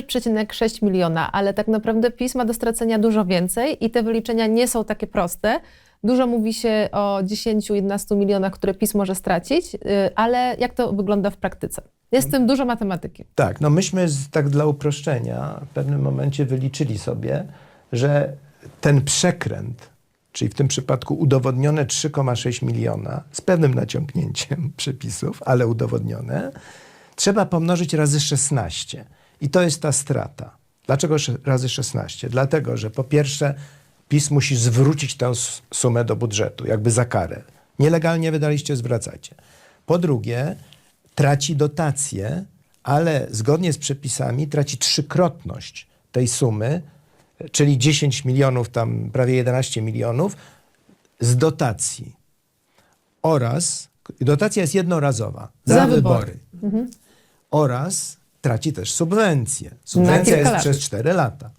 3,6 miliona, ale tak naprawdę PiS ma do stracenia dużo więcej i te wyliczenia nie są takie proste. Dużo mówi się o 10-11 milionach, które PiS może stracić, y, ale jak to wygląda w praktyce? Jest w tym dużo matematyki. Tak, no myśmy z, tak dla uproszczenia w pewnym momencie wyliczyli sobie, że ten przekręt, czyli w tym przypadku udowodnione 3,6 miliona, z pewnym naciągnięciem przepisów, ale udowodnione, trzeba pomnożyć razy 16. I to jest ta strata. Dlaczego razy 16? Dlatego, że po pierwsze PiS musi zwrócić tę sumę do budżetu, jakby za karę. Nielegalnie wydaliście, zwracacie. Po drugie, traci dotacje, ale zgodnie z przepisami traci trzykrotność tej sumy, czyli 10 milionów, tam prawie 11 milionów z dotacji. Oraz dotacja jest jednorazowa za, Za wybory. wybory. Oraz traci też subwencję. Subwencja jest lat. przez 4 lata.